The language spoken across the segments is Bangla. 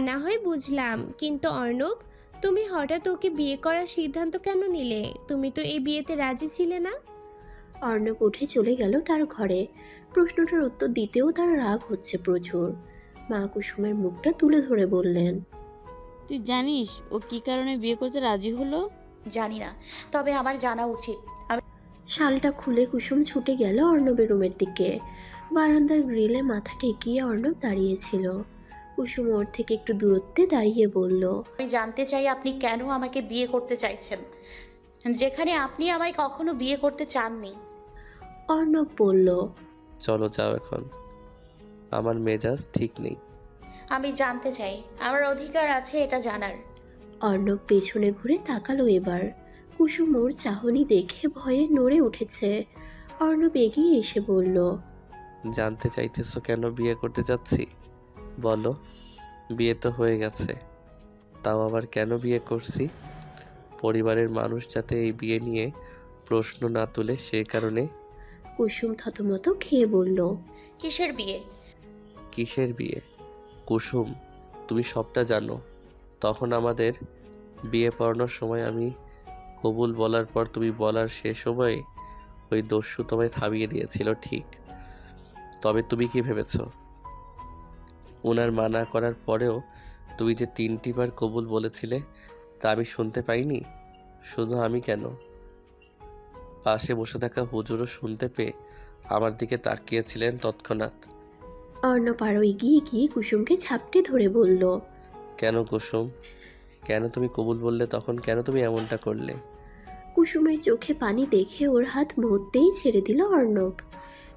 না হয় বুঝলাম। কিন্তু অর্ণব তুমি হঠাৎ ওকে বিয়ে করার সিদ্ধান্ত কেন নিলে? তুমি তো এই বিয়েতে রাজি ছিলে না? অর্ণব উঠে চলে গেল তার ঘরে। প্রশ্নটার উত্তর দিতেও তার রাগ হচ্ছে প্রচুর। মা কুসুমের মুখটা তুলে ধরে বললেন তুই জানিস ও কি কারণে বিয়ে করতে রাজি হলো? জানি না তবে আমার জানা উচিত। শালটা খুলে কুসুম ছুটে গেল অর্ণবের রুমের দিকে। বারান্দার গ্রিলে মাথা ঠেকিয়ে অর্ণব দাঁড়িয়েছিল কুসুম ওর থেকে একটু দূরত্বে দাঁড়িয়ে বলল আমি জানতে চাই আপনি কেন আমাকে বিয়ে করতে চাইছেন? যেখানে আপনি আমায় কখনো বিয়ে করতে চাননি। অর্ণব বলল চলো যাও এখন। আমার মেজাজ ঠিক নেই। আমি জানতে চাই আমার অধিকার আছে এটা জানার। অর্ণব পেছনে ঘুরে তাকালো এবার। কুসুম ওর চাহনি দেখে ভয়ে নড়ে উঠেছে। অর্ণব এগিয়ে এসে বলল জানতে চাইতেছো কেন বিয়ে করতে যাচ্ছি? বলো। বিয়ে তো হয়ে গেছে। তাও আবার কেন বিয়ে করছি? পরিবারের মানুষ যাতে এই বিয়ে নিয়ে প্রশ্ন না তুলে সে কারণে কুসুম থতমত খেয়ে বলল কিসের বিয়ে? কিসের বিয়ে? কুসুম তুমি সবটা জানো। তখন আমাদের বিয়ে পড়ানোর সময় আমি কবুল বলার পর তুমি বলার সে সময়ে ওই দস্যু তোমায় থামিয়ে দিয়েছিল ঠিক। তবে তুমি কি ভেবেছো? ওনার মানা করার পরেও তুমি যে তিনটি বার কবুল বলেছিলে তা আমি শুনতে পাইনি। শুধু আমি কেন? পাশে বসে থাকা হুজুরও শুনতে পেয়ে আমার দিকে তাকিয়েছিলেন তৎক্ষণাৎ। অর্ণব আরও এগিয়ে গিয়ে কুসুমকে ঝাপটে ধরে বলল কেন কুসুম? কেন তুমি কবুল বললে তখন কেন তুমি এমনটা করলে? কুসুমের চোখে পানি দেখে ওর হাত মুহূর্তেই ছেড়ে দিল অর্ণব।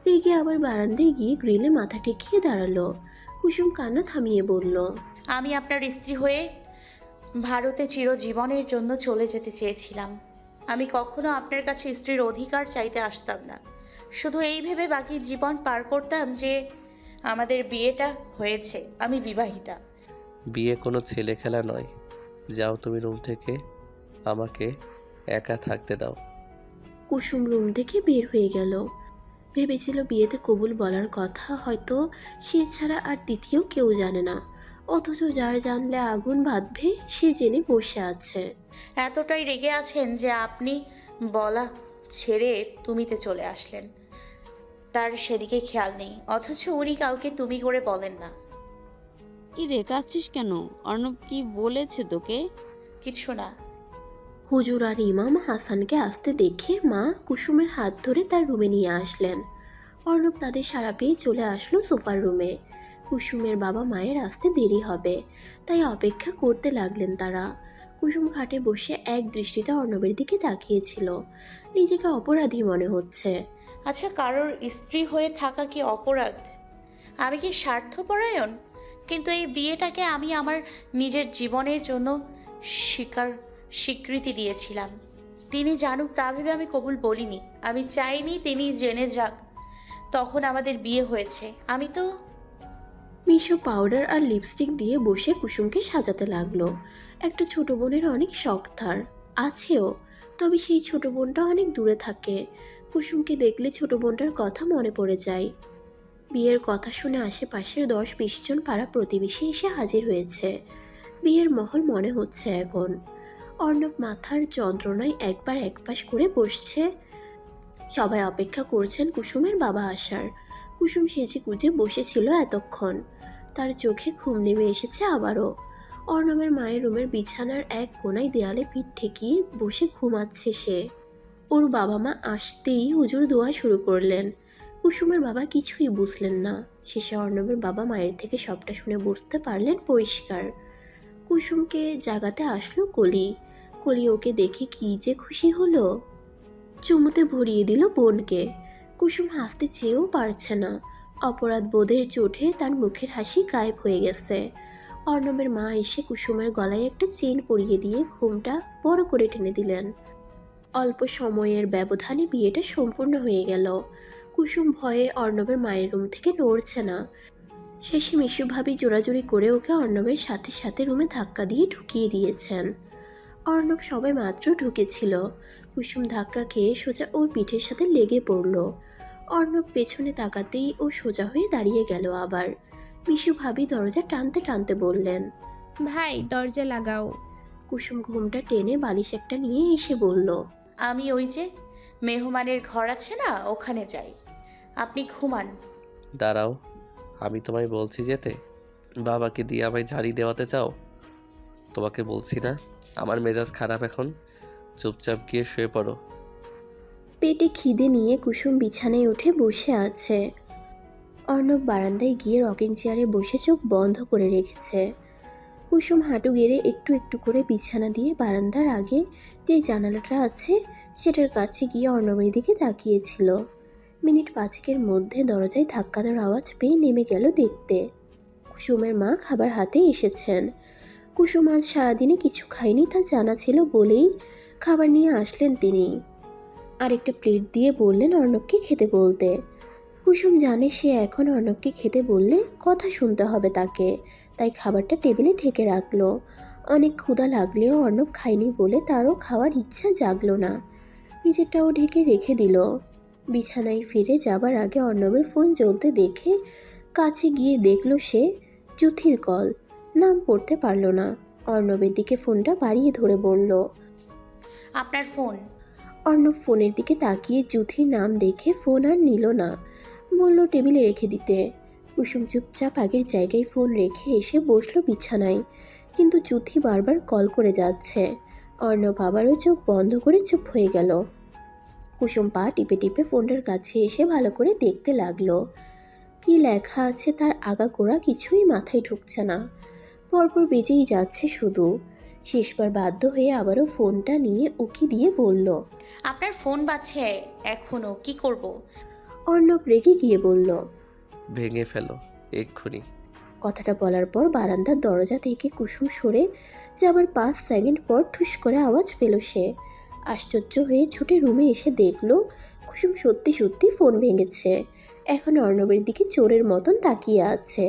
রেগে আবার বারান্দায় গিয়ে গ্রিলে মাথা ঠেকিয়ে দাঁড়াল। কুসুম কান্না থামিয়ে বলল আমি আপনার স্ত্রী হয়ে ভারতে চিরজীবনের জন্য চলে যেতে চেয়েছিলাম। আমি কখনো আপনার কাছে স্ত্রীর অধিকার চাইতে আসতাম না। শুধু এই ভেবে বাকি জীবন পার করতাম যে আমাদের বিয়েটা হয়েছে আমি বিবাহিতা। বিয়ে কোনো ছেলে খেলা নয়। যাও তুমি রুম থেকে আমাকে একা থাকতে দাও। কুসুম রুম থেকে বের হয়ে গেল। ভেবেছিল বিয়েতে কবুল বলার কথা হয়তো সে ছাড়া আর দ্বিতীয় কেউ জানে না। অথচ যার জানলে আগুন বাঁধবে সে জেনে বসে আছে। এতটাই রেগে আছেন যে আপনি বলা ছেড়ে তুমিতে চলে আসলেন। তার সেদিকে খেয়াল নেই অথচ উনি কাউকে তুমি করে বলেন না। কি রে কাঁদছিস কেন? অর্ণব কি বলেছে তোকে? কিছু না। হুজুর আর ইমাম হাসানকে আসতে দেখে মা কুসুমের হাত ধরে তার রুমে নিয়ে আসলেন। অর্ণব তাদের সারা পেয়ে চলে আসলো সোফার রুমে। কুসুমের বাবা মায়ের আসতে দেরি হবে, তাই অপেক্ষা করতে লাগলেন তারা। কুসুম খাটে বসে এক দৃষ্টিতে অর্ণবের দিকে তাকিয়েছিল। নিজেকে অপরাধী মনে হচ্ছে। আচ্ছা কারোর স্ত্রী হয়ে থাকা কি অপরাধ? আমি কি স্বার্থপরায়ণ? কিন্তু এই বিয়েটাকে আমি আমার নিজের জীবনের জন্য স্বীকার স্বীকৃতি দিয়েছিলাম। তিনি জানুক তা ভেবে আমি কবুল বলিনি। আমি চাইনি তিনি জেনে যাক। তখন আমাদের বিয়ে হয়েছে। আমি তো মিশো পাউডার আর লিপস্টিক দিয়ে বসে কুসুমকে সাজাতে লাগল। একটা ছোট বোনের অনেক শখ তার। আছেও, তবে সেই ছোট বোনটা অনেক দূরে থাকে। কুসুমকে দেখলে ছোট বোনটার কথা মনে পড়ে যায়। বিয়ের কথা শুনে আশেপাশের দশ বিশ জন পাড়া প্রতিবেশী এসে হাজির হয়েছে। বিয়ের মহল মনে হচ্ছে এখন। অর্ণব মাথার যন্ত্রণায় একবার একপাশ করে বসছে। সবাই অপেক্ষা করছেন কুসুমের বাবা আসার। কুসুম সেজে গুজে বসেছিল এতক্ষণ। তার চোখে ঘুম নেমে এসেছে আবারও। অর্ণবের মায়ের রুমের বিছানার এক কোনায় দেয়ালে পিঠ ঠেকিয়ে বসে ঘুমাচ্ছে সে। ওর বাবা মা আসতেই হুজুর দোয়া শুরু করলেন। কুসুমের বাবা কিছুই বুঝলেন না। শেষে অর্ণবের বাবা মায়ের থেকে সবটা শুনে বুঝতে পারলেন পরিষ্কার। কুসুমকে জাগাতে আসলো কলি। কলি ওকে দেখে কি যে খুশি হলো। চুমুতে ভরিয়ে দিল বোনকে। কুসুম হাসতে চেয়েও পারছে না। অপরাধ বোধের চোটে তার মুখের হাসি গায়েব হয়ে গেছে। অর্ণবের মা এসে কুসুমের গলায় একটা চেন পরিয়ে দিয়ে ঘুমটা বড় করে টেনে দিলেন। অল্প সময়ের ব্যবধানে বিয়েটা সম্পূর্ণ হয়ে গেল। কুসুম ভয়ে অর্ণবের মায়ের রুম থেকে নড়ছে না। শেষে মিশু ভাবি জোরাজুরি করে ওকে অর্ণবের সাথে সাথে রুমে ধাক্কা দিয়ে ঢুকিয়ে দিয়েছেন। অর্ণব সবে মাত্র ঢুকেছিল। কুসুম ধাক্কা খেয়ে সোজা ওর পিঠের সাথে লেগে পড়ল। অর্ণব পেছনে তাকাতেই ও সোজা হয়ে দাঁড়িয়ে গেল আবার। মিশু ভাবি দরজা টানতে টানতে বললেন ভাই দরজা লাগাও। কুসুম ঘুমটা টেনে বালিশ একটা নিয়ে এসে বলল আমি ওই যে মেহমানের ঘর আছে না ওখানে যাই। আপনি ঘুমান। দাঁড়াও আমি তোমায় বলছি যেতে। বাবাকে দিয়ে আমায় ঝাড়ি দেওয়াতে চাও? তোমাকে বলছি না? আমার মেজাজ খারাপ এখন। চুপচাপ গিয়ে শুয়ে পড়ো। পেটে খিদে নিয়ে কুসুম বিছানায় উঠে বসে আছে। অর্ণব বারান্দায় গিয়ে রকিং চেয়ারে বসে চোখ বন্ধ করে রেখেছে। কুসুম হাঁটু গেড়ে একটু একটু করে বিছানা দিয়ে বারান্দার আগে যে জানালাটা আছে, সেটার কাছে গিয়ে অর্ণবের দিকে তাকিয়েছিল। মিনিট পাঁচেকের মধ্যে দরজায় ধাক্কানোর আওয়াজ পেয়ে নেমে গেল দেখতে। কুসুমের মা খাবার হাতে এসেছেন। কুসুম আজ সারাদিনে কিছু খায়নি তা জানা ছিল বলেই খাবার নিয়ে আসলেন তিনি। আরেকটা প্লেট দিয়ে বললেন অর্ণবকে খেতে বলতে। কুসুম জানে সে এখন অর্ণবকে খেতে বললে কথা শুনতে হবে তাকে, তাই খাবারটা টেবিলে ঢেকে রাখল। অনেক ক্ষুধা লাগলেও অর্ণব খায়নি বলে তারও খাওয়ার ইচ্ছা জাগলো না। নিজেরটাও ঢেকে রেখে দিল। বিছানায় ফিরে যাবার আগে অর্ণবের ফোন জ্বলতে দেখে কাছে গিয়ে দেখল সে জুথির কল। নাম পড়তে পারল না। অর্ণবের দিকে ফোনটা বাড়িয়ে ধরে বলল আপনার ফোন। অর্ণব ফোনের দিকে তাকিয়ে জুথির নাম দেখে ফোন আর নিল না। বলল টেবিলে রেখে দিতে। কুসুম চুপচাপ আগের জায়গায় ফোন রেখে এসে বসল বিছানায়। কিন্তু জুথি বারবার কল করে যাচ্ছে। অর্ণব আবারও চোখ বন্ধ করে চুপ হয়ে গেল। কুসুম পা টিপে টিপে ফোনটার কাছে এসে ভালো করে দেখতে লাগল। কি লেখা আছে তার আগাগোড়া কিছুই মাথায় ঢুকছে না। পরপর বেজেই যাচ্ছে শুধু। শেষবার বাধ্য হয়ে আবারও ফোনটা নিয়ে উকি দিয়ে বলল আপনার ফোন বাজছে এখনও কি করব। অর্ণব রেগে গিয়ে বলল ভেঙে ফেলো এক্ষুনি। কথাটা বলার পর বারান্দার দরজা থেকে কুসুম সরে যাবার পাঁচ সেকেন্ড পর ঠুস করে আওয়াজ পেল সে। আশ্চর্য হয়ে ছুটে রুমে এসে দেখল কুসুম সত্যি সত্যি ফোন ভেঙেছে। এখন অর্ণবের দিকে চোরের মতন তাকিয়ে আছে।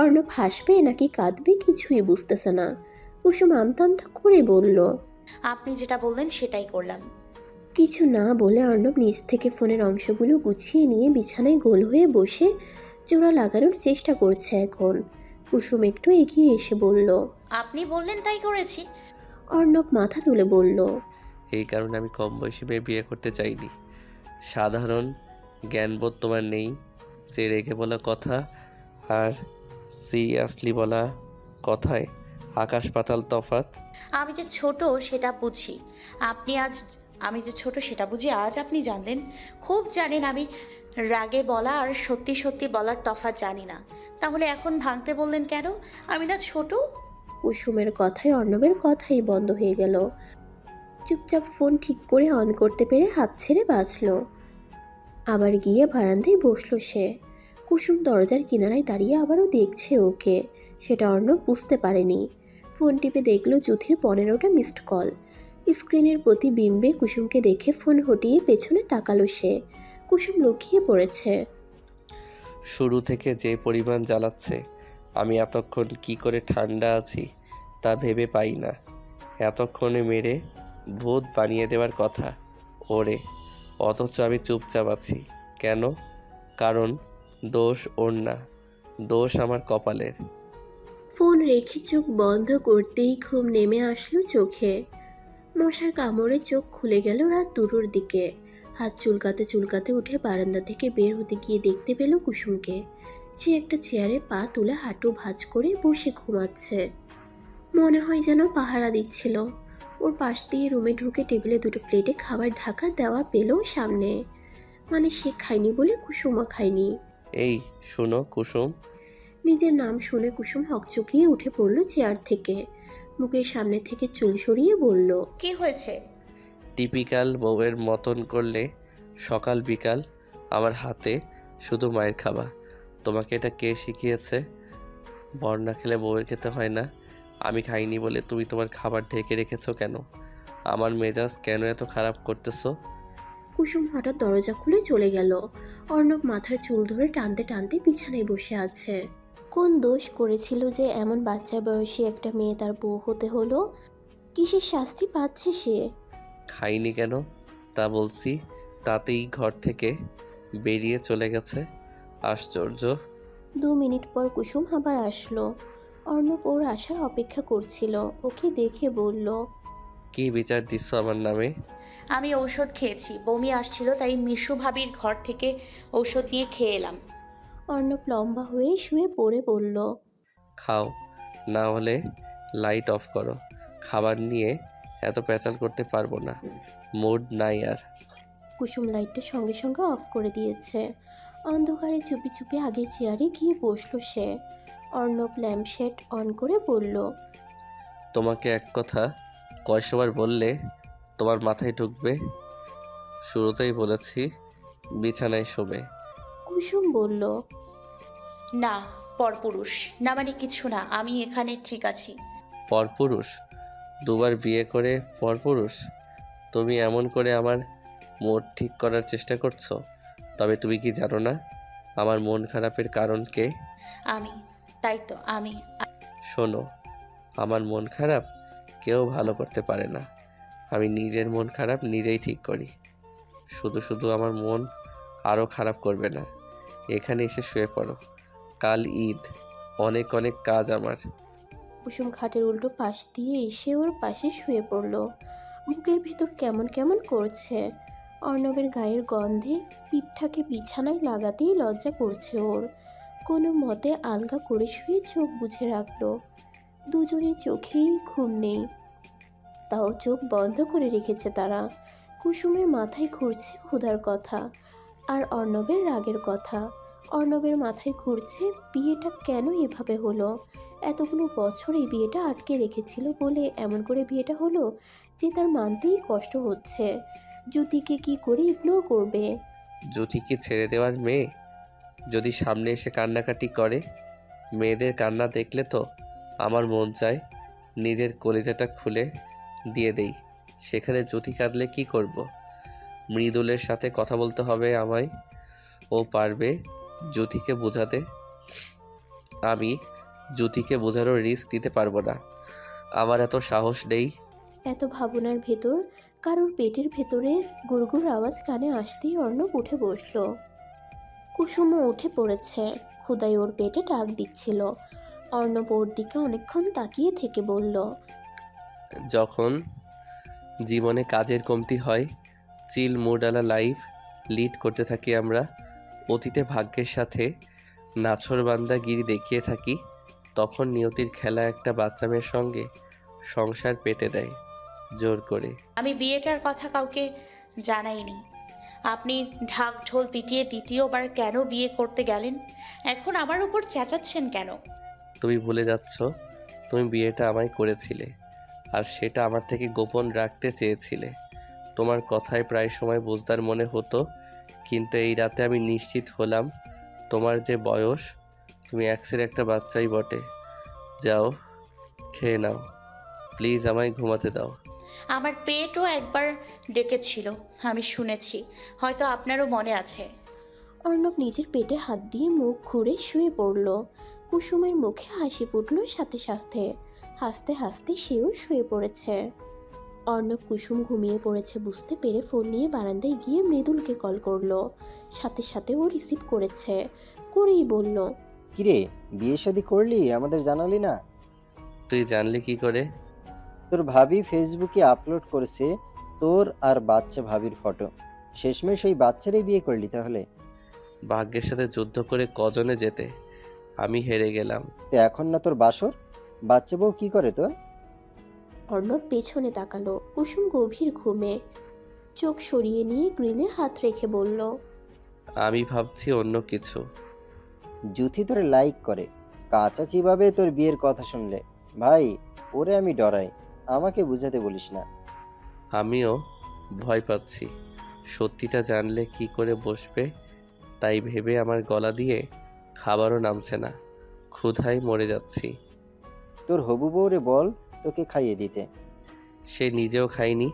অর্ণব হাসবে নাকি কাঁদবে কিছুই বুঝতেছে না। কুসুম আমতা আমতা করে বলল আপনি যেটা বললেন সেটাই করলাম। কিছু না বলে অর্ণব নিচ থেকে ফোনের অংশগুলো গুছিয়ে নিয়ে বিছানায় গোল হয়ে বসে জোড়া লাগানোর চেষ্টা করছে এখন। কুসুম একটু এগিয়ে এসে বলল আপনি বললেন তাই করেছি। অর্ণব মাথা তুলে বলল এই কারণে আমি কম বয়সী মেয়ে বিয়ে করতে চাইনি। সাধারণ জ্ঞানবোধ তোমার নেই যে রেগে বলা কথা আর সিরিয়াসলি বলা কথায় আকাশ পাতাল তফাত। আমি যে ছোট সেটা বুঝি। আপনি আজ আমি যে ছোট সেটা বুঝি আজ আপনি জানলেন। খুব জানেন আমি রাগে বলা আর সত্যি সত্যি বলার তফাৎ জানি না। তাহলে এখন ভাঙতে বললেন কেন? আমি না ছোট। কুসুমের কথায় অর্ণবের কথাই বন্ধ হয়ে গেল। চুপচাপ ফোন ঠিক করে অন করতে পেরে হাঁপ ছেড়ে বাঁচল আবার গিয়ে বারান্দায় বসল সে। কুসুম দরজার কিনারায় দাঁড়িয়ে আবারও দেখছে ওকে। সেটা অর্ণব বুঝতে পারেনি। ফোন টিপে দেখল জুথির পনেরোটা মিসড কল স্ক্রিনের প্রতিবিম্বে কুসুমকে দেখে ফোন হটিয়ে পেছনে তাকালো সে। কুসুম লুকিয়ে পড়েছে। শুরু থেকে যে পরিমাণ জ্বালাচ্ছে, আমি এতক্ষণ কি করে ঠান্ডা আছি তা ভেবে পাই না। এতক্ষণে মেরে ভূত বানিয়ে দেওয়ার কথা। ওরে, অথচ আমি চুপচাপ আছি। কেন? কারণ দোষ ওর না, দোষ আমার কপালের। ফোন রেখে চোখ বন্ধ করতেই ঘুম নেমে আসলো চোখে। মশার কামড়ে চোখ খুলে গেল রাত দুটোর দিকে। হাত চুলকাতে চুলকাতে উঠে বারান্দা থেকে বের হতে গিয়ে দেখতে পেল কুসুমকে। সে একটা চেয়ারে পা তুলে হাঁটু ভাঁজ করে বসে ঘুমাচ্ছে। মনে হয় যেন পাহারা দিচ্ছিল। ওর পাশ দিয়ে রুমে ঢুকে টেবিলে দুটো প্লেটে খাবার ঢাকা দেওয়া পেল সামনে। মানে সে খায়নি বলে কুসুমা খায়নি। এই শোনো কুসুম। নিজের নাম শুনে কুসুম হকচকিয়ে উঠে পড়ল চেয়ার থেকে। মুখের সামনে থেকে চুল সরিয়ে বলল কি হয়েছে? টিপিক্যাল বউয়ের মতন করলে সকাল বিকাল আমার হাতে শুধু মায়ের খাবার তোমাকে এটা কে শিখিয়েছে? বর না খেলে বউয়ের খেতে হয় না। আমি খাইনি বলে তুমি তোমার খাবার ঢেকে রেখেছো কেন? আমার মেজাজ কেন এত খারাপ করতেছো? কুসুম হঠাৎ দরজা খুলে চলে গেল। অর্ণব মাথার চুল ধরে টানতে টানতে বিছানায় বসে আছে। কোন দোষ করেছিল যে এমন বাচ্চা বয়সী একটা মেয়ে তার বউ হতে হলো? কিসের শাস্তি পাচ্ছে সে? খাইনি কেন? তা বলছি তাতেই ঘর থেকে বেরিয়ে চলে গেছে। আশ্চর্য। দু মিনিট পর কুসুম আবার আসলো। অর্ণব ওর আসার অপেক্ষা করছিল। ওকে দেখে বলল কি বিচার দিচ্ছ আমার নামে? আমি ঔষধ খেয়েছি। বমি আসছিল তাই মিশু ভাবির ঘর থেকে ঔষধ নিয়ে খেয়ে এলাম। অর্ণব লম্বা হয়ে শুয়ে পড়ে বলল খাও না হলে লাইট অফ করো। খাবার নিয়ে এত প্যাচাল করতে পারব না। মুড নাই আর। কুসুম লাইটটা সঙ্গে সঙ্গে অফ করে দিয়েছে। অন্ধকারে চুপি চুপি আগে চেয়ারে গিয়ে বসল সে। অর্ণব ল্যাম্পশেড অন করে বলল তোমাকে এক কথা কয়শবার বললে তোমার মাথায় ঢুকবে। শুরুতেই বলেছি বিছানায় শোবে। কুসুম বলল না পরপুরুষ না মানে কিছু না আমি এখানে ঠিক আছি। পরপুরুষ? দুবার বিয়ে করে পরপুরুষ? তুমি এমন করে আমার মোড ঠিক করার চেষ্টা করছ? তবে তুমি কি জানো না আমার মন খারাপের কারণ কে? আমি তাই তো আমি। শোনো আমার মন খারাপ কেউ ভালো করতে পারে না। আমি নিজের মন খারাপ নিজেই ঠিক করি। শুধু শুধু আমার মন আরও খারাপ করবে না। এখানে এসে শুয়ে পড়ো। কাল ঈদ। অনেক অনেক কাজ আমার। কুসুম খাটের উল্টো পাশ দিয়ে এসে ওর পাশে শুয়ে পড়ল। বুকের ভেতর কেমন কেমন করছে? অর্ণবের গায়ের গন্ধে পিঠটাকে বিছানায় লাগাতেই লজ্জা করছে ওর। কোনো মতে আলগা করে শুয়ে চোখ বুঝে রাখল। দুজনের চোখেই ঘুম নেই। তাও চোখ বন্ধ করে রেখেছে তারা। কুসুমের মাথায় ঘুরছে ক্ষুধার কথা আর অর্ণবের রাগের কথা। অর্ণবের মাথায় ঘুরছে, বিয়েটা কেন এভাবে হলো? এতগুলো বছর এই বিয়েটা আটকে রেখেছিল বলে এমন করে বিয়েটা হলো যে তার মানতেই কষ্ট হচ্ছে। জ্যোতিকে কি করে ইগনোর করবে? জ্যোতিকে ছেড়ে দেওয়ার মেয়ে? যদি সামনে এসে কান্নাকাটি করে? মেয়েদের কান্না দেখলে তো আমার মন চায় নিজের কলেজাটা খুলে দিয়ে দেই। সেখানে জ্যোতি কাঁদলে কি করব। মৃদুলের সাথে কথা বলতে হবে আমায়। ও পারবে জ্যোতিকে বোঝাতে। আমি জ্যোতিকে বোঝানোর রিস্ক নিতে পারব না। আমার এত সাহস নেই। এত ভাবনার ভেতর কারোর পেটের ভেতরের গুড়গুড় আওয়াজ কানে আসতেই অর্ণব উঠে বসল। কুসুমও উঠে পড়েছে। খুদাই ওর পেটে ডাক দিচ্ছিল। অর্ণব ওর দিকে অনেকক্ষণ তাকিয়ে থেকে বলল যখন জীবনে কাজের কমতি হয় চিল মুডালা লাইফ লিড করতে থাকি আমরা অতীতে ভাগ্যের সাথে নাছরবান্দাগিরি দেখিয়ে থাকি তখন নিয়তির খেলা একটা বাচ্চা মেয়ের সঙ্গে সংসার পেতে দেয় জোর করে। আমি বিয়েটার কথা কাউকে জানাইনি। আপনি ঢাক ঢোল পিটিয়ে দ্বিতীয়বার কেন বিয়ে করতে গেলেন? এখন আমার উপর চেঁচাচ্ছেন কেন? তুমি ভুলে যাচ্ছ তুমি বিয়েটা আমায় করেছিলে। আর সেটা আমার থেকে গোপন রাখতে চেয়েছিলে। তোমার কথায় প্রায় সময় বুঝদার মনে হতো কিন্তু এই রাতে আমি নিশ্চিত হলাম তোমার যে বয়স তুমি এক্সের একটা বাচ্চাই বটে। যাও খেয়ে নাও। প্লিজ আমায় ঘুমাতে দাও। আমার পেটও একবার ডেকেছিল আমি শুনেছি। হয়তো আপনারও মনে আছে। অর্ণব নিজের পেটে হাত দিয়ে মুখ ঘুরে শুয়ে পড়ল। কুসুমের মুখে হাসি ফুটল সাথে সাথে। হাসতে হাসতে সেও শুয়ে পড়েছে। অর্ণব কুসুম ঘুমিয়ে পড়েছে বুঝতে পেরে ফোন নিয়ে বারান্দায় গিয়ে মৃদুলকে কল করল। সাথে সাথে ও রিসিভ করেছে। করেই বলল কিরে বিয়ে শাদি করলি? আমাদের জানালি না? তুই জানলি কি করে? তোর ভাবি ফেসবুকে আপলোড করেছে তোর আর বাচ্চা ভাবির ফটো। শেষমেশ ওই বাচ্চারই বিয়ে করলি তাহলে? ভাগ্যের সাথে যুদ্ধ করে কজনে যেতে? আমি হেরে গেলাম। তো এখন না তোর বাসর? বাচ্চা বউ কি করে তো অর্ণব পেছনে তাকালো কুসুম গভীর ঘুমে চোখ সরিয়ে নিয়ে গ্রিলে হাত রেখে বলল আমি ভাবছি অন্য কিছু। জুথি তোরে লাইক করে। কাঁচা চিবাবে তোর বিয়ের কথা শুনলে। ভাই ওরে আমি ডরাই। আমাকে বুঝাতে বলিস না। আমিও ভয় পাচ্ছি। সত্যিটা জানলে কি করে বসবে? তাই ভেবে আমার গলা দিয়ে খাবারও নামছে না। ক্ষুধায় মরে যাচ্ছি। তোর হবু বউরে বল তোকে খাইয়ে দিতে। সে নিজেও খায়নি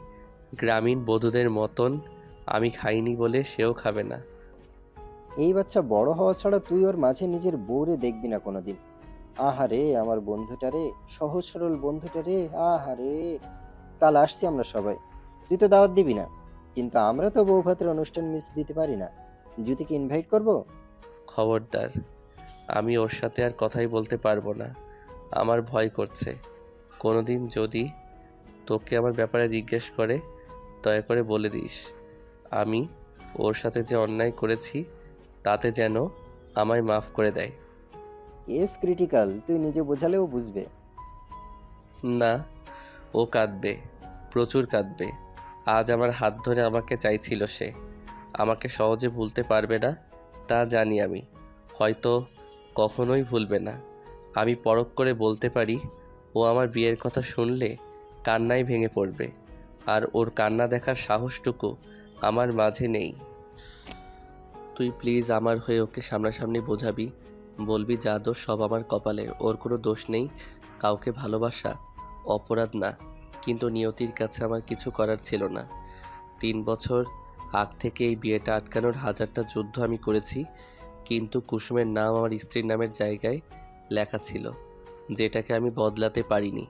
গ্রামীণ বধূদের মতন আমি খাইনি বলে সেও খাবে না। এই বাচ্চা বড় হওয়া ছাড়া তুই ওর মাঝে নিজের বউরে দেখবি না কোনোদিন। আহারে আমার বন্ধুটা রে সহজ সরল বন্ধুটা রে আহারে। কাল আসছি আমরা সবাই তুই তো দাওয়াত দিবি না। কিন্তু আমরা তো বউ ভাতের অনুষ্ঠান মিস দিতে পারি না। জ্যোতিকে ইনভাইট করব? খবরদার আমি ওর সাথে আর কথাই বলতে পারব না। আমার ভয় করছে। কোনোদিন যদি তোকে আমার ব্যাপারে জিজ্ঞেস করে দয়া করে বলে দিস। আমি ওর সাথে যে অন্যায় করেছি তাতে যেন আমায় মাফ করে দেয়। এস ক্রিটিক্যাল। তুই নিজে বোঝালেও বুঝবে। না ও কাঁদবে প্রচুর কাঁদবে। আজ আমার হাত ধরে আমাকে চাইছিল সে। আমাকে সহজে ভুলতে পারবে না তা জানি আমি। হয়তো কখনোই ভুলবে না। আমি পরখ করে বলতে পারি, ও আমার বিয়ের কথা শুনলে কান্নায় ভেঙে পড়বে। আর ওর কান্না দেখার সাহসটুকু আমার মাঝে নেই। তুই প্লিজ আমার হয়ে ওকে সামনাসামনি বোঝাবি, বলবি যা দোষ সব আমার কপালে, ওর কোনো দোষ নেই, কাউকে ভালোবাসা অপরাধ না। কিন্তু নিয়তির কাছে আমার কিছু করার ছিল না। তিন বছর আগ থেকে এই বিয়েটা আটকানোর হাজারটা যুদ্ধ আমি করেছি, কিন্তু কুসুমের নাম আমার স্ত্রীর নামের জায়গায় লেখা ছিল যেটাকে আমি বদলাতে পারিনি।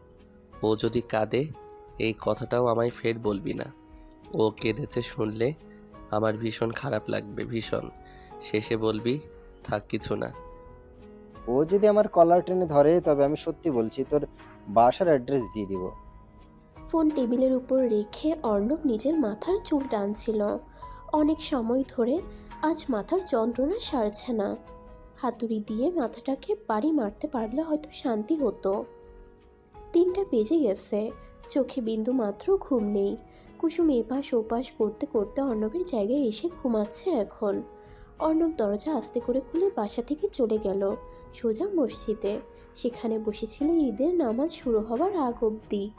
ও যদি কাঁদে এই কথাটাও আমায় ফের বলবি না। ও কেঁদেছে শুনলে আমার ভীষণ খারাপ লাগবে ভীষণ। শেষে বলবি থাক কিছু না। ও যদি আমার কলার টেনে ধরে তবে আমি সত্যি বলছি তোর বাসার অ্যাড্রেস দিয়ে দিব। ফোন টেবিলের উপর রেখে অর্ণব নিজের মাথার চুল টানছিল। অনেক সময় ধরে আজ মাথার যন্ত্রণা সারছে না। হাতুড়ি দিয়ে মাথাটাকে বাড়ি মারতে পারলে হয়তো শান্তি হতো। তিনটা বেজে গেছে। চোখে বিন্দু মাত্র ঘুম নেই। কুসুম এপাশ ওপাশ করতে করতে অর্ণবের জায়গায় এসে ঘুমাচ্ছে এখন। অর্ণব দরজা আস্তে করে খুলে বাসা থেকে চলে গেল, সোজা মসজিদে। সেখানে বসেছিল ঈদের নামাজ শুরু হওয়ার আগ অবধি।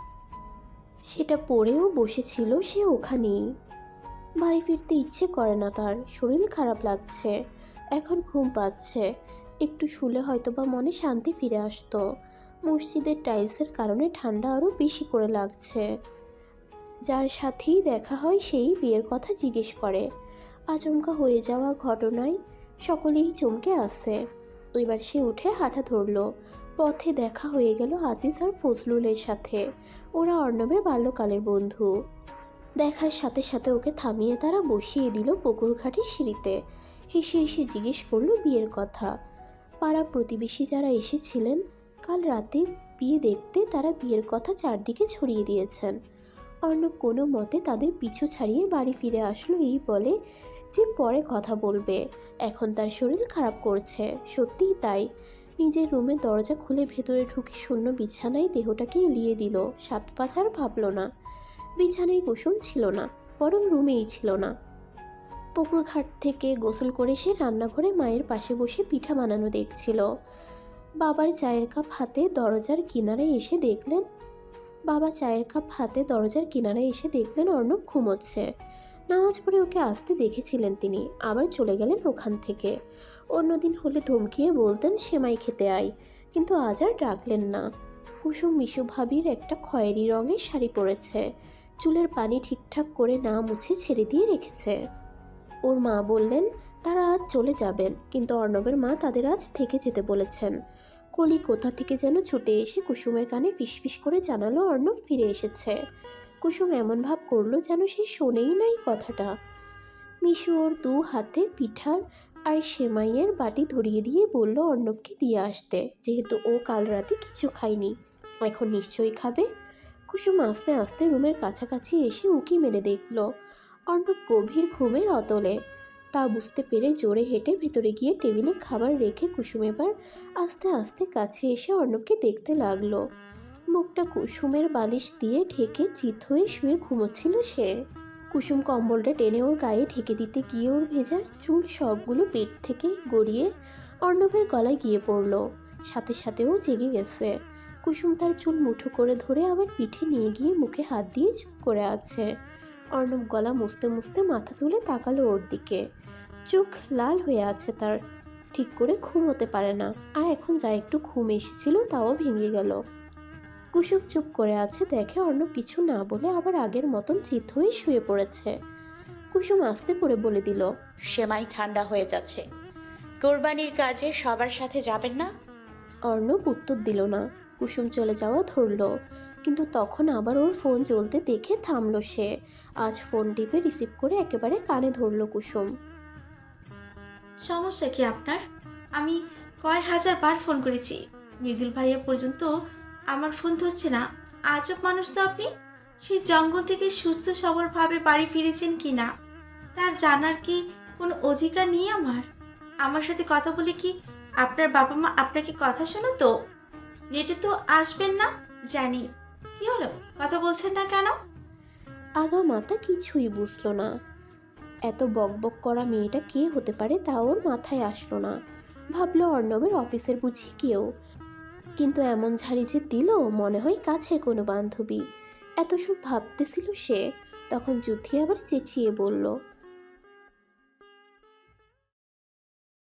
সেটা পড়েও বসেছিল সে ওখানেই। বাড়ি ফিরতে ইচ্ছে করে না তার। শরীর খারাপ লাগছে। এখন ঘুম পাচ্ছে। একটু শুলে হয়তো বা মনে শান্তি ফিরে আসতো। মসজিদের টাইলসের কারণে ঠান্ডা আরও বেশি করে লাগছে। যার সাথেই দেখা হয় সেই বিয়ের কথা জিজ্ঞেস করে। আচমকা হয়ে যাওয়া ঘটনায় সকলেই চমকে আসে। এবার সে উঠে হাঁটা ধরলো। পথে দেখা হয়ে গেল আজিজ আর ফজলুলের সাথে। ওরা অর্ণবের বাল্যকালের বন্ধু। দেখার সাথে সাথে ওকে থামিয়ে তারা বসিয়ে দিল পুকুরঘাটের সিঁড়িতে। হেসে হেসে জিজ্ঞেস করল বিয়ের কথা। পাড়া প্রতিবেশী যারা এসেছিলেন, কাল রাতে বিয়ে দেখতে তারা বিয়ের কথা চারদিকে ছড়িয়ে দিয়েছেন। অর্ণব কোনো মতে তাদের পিছু ছাড়িয়ে বাড়ি ফিরে আসলো এই বলে যে পরে কথা বলবে। এখন তার শরীর খারাপ করছে, সত্যিই তাই। নিজের রুমে দরজা খুলে ভেতরে ঢুকে শূন্য বিছানায় দেহটাকে এলিয়ে দিল। সাত পাঁচ আর ভাবল না। বিছানায় কুসুম ছিল না, বরং রুমেই ছিল না। পুকুর ঘাট থেকে গোসল করে সে রান্নাঘরে মায়ের পাশে বসে পিঠা বানানো দেখছিল। বাবার চায়ের কাপ হাতে দরজার কিনারে এসে দেখলেন বাবা চায়ের কাপ হাতে দরজার কিনারে এসে দেখলেন অর্ণব ঘুমোচ্ছে। নামাজ পড়ে ওকে আসতে দেখেছিলেন তিনি, আবার চলে গেলেন ওখান থেকে। অন্যদিন হলে ধমকিয়ে বলতেন, সেমাই খেতে আয়। কিন্তু আজ আর ডাকলেন না। কুসুম মিশু ভাবির একটা খয়েরি রঙের শাড়ি পরেছে। চুলের পানি ঠিকঠাক করে না মুছে ছেড়ে দিয়ে রেখেছে। ওর মা বললেন, তারা আজ চলে যাবেন। কিন্তু অর্ণবের মা তাদের আজ থেকে যেতে বলেছেন। কলি কোথা থেকে যেন ছুটে এসে কুসুমের কানে ফিসফিস করে জানালো, অর্ণব ফিরে এসেছে। কুসুম এমন ভাব করল যেন সে শোনেই নাই কথাটা। মিশু ওর দু হাতে পিঠার আর সেমাইয়ের বাটি ধরিয়ে দিয়ে বলল, অর্ণবকে দিয়ে আসতে, যেহেতু ও কাল রাতে কিছু খায়নি। এখন নিশ্চয়ই খাবে? কুসুম আস্তে আস্তে রুমের কাছাকাছি এসে উকি মেরে দেখল অর্ণব গভীর ঘুমের অতলে। তা বুঝতে পেরে জোরে হেঁটে ভেতরে গিয়ে টেবিলে খাবার রেখে কুসুম এবার আস্তে আস্তে কাছে এসে অর্ণবকে দেখতে লাগল। মুখটা কুসুমের বালিশ দিয়ে ঢেকে চিত হয়ে শুয়ে ঘুমোচ্ছিল সে। কুসুম কম্বলটা টেনে ওর গায়ে ঢেকে দিতে গিয়ে ওর ভেজা চুল সবগুলো পেট থেকে গড়িয়ে অর্ণবের গলায় গিয়ে পড়ল। সাথে সাথেও জেগে গেছে। কুসুম তার চুল মুঠো করে ধরে আবার পিঠে নিয়ে গিয়ে মুখে হাত দিয়ে চুপ করে আছে। অর্ণব গলা মুছতে মুছতে মাথা তুলে তাকালো ওর দিকে। চোখ লাল হয়ে আছে তার ঠিক করে ঘুম হতে পারে না। আর এখন যা একটু ঘুম এসেছিল তাও ভেঙে গেল। কুসুম চুপ করে আছে দেখে অর্ণব কিছু না বলে আবার আগের মতন চিত হয়ে শুয়ে পড়েছে। কুসুম আস্তে করে বলে দিল সেমাই ঠান্ডা হয়ে যাচ্ছে। কোরবানির কাজে সবার সাথে যাবেন না? অর্ণব উত্তর দিল না। কুসুম চলে যাওয়া ধরলো। কিন্তু তখন আবার ওর ফোন চলতে দেখে থামলো সে। আজ ফোন টিপে রিসিভ করে একেবারে কানে ধরলো কুসুম। সমস্যা কি আপনার? আমি কয় হাজার বার ফোন করেছি। মৃদুল ভাইয়া পর্যন্ত আমার ফোন ধরছে না। আজব মানুষ তো আপনি। সেই জঙ্গল থেকে সুস্থ সবলভাবে বাড়ি ফিরেছেন কি না? তার জানার কি কোনো অধিকার নেই আমার? আমার সাথে কথা বলে কি আপনার বাবা মা আপনাকে কথা শোনো তো নেটে তো আসবেন না? জানি। কি হলো? কথা বলছেন না কেন? আগা মাথা কিছুই বুঝলো না। এত বকবক করা মেয়েটা কে হতে পারে তা ওর মাথায় আসলো না। ভাবলো অর্ণবের অফিসের বুঝি কেউ। কিন্তু এমন ঝাড়ি যে দিল, মনে হয় কাছের কোনো বান্ধবী। এত সব ভাবতেছিল সে, তখন যুদ্ধি আবার চেঁচিয়ে বলল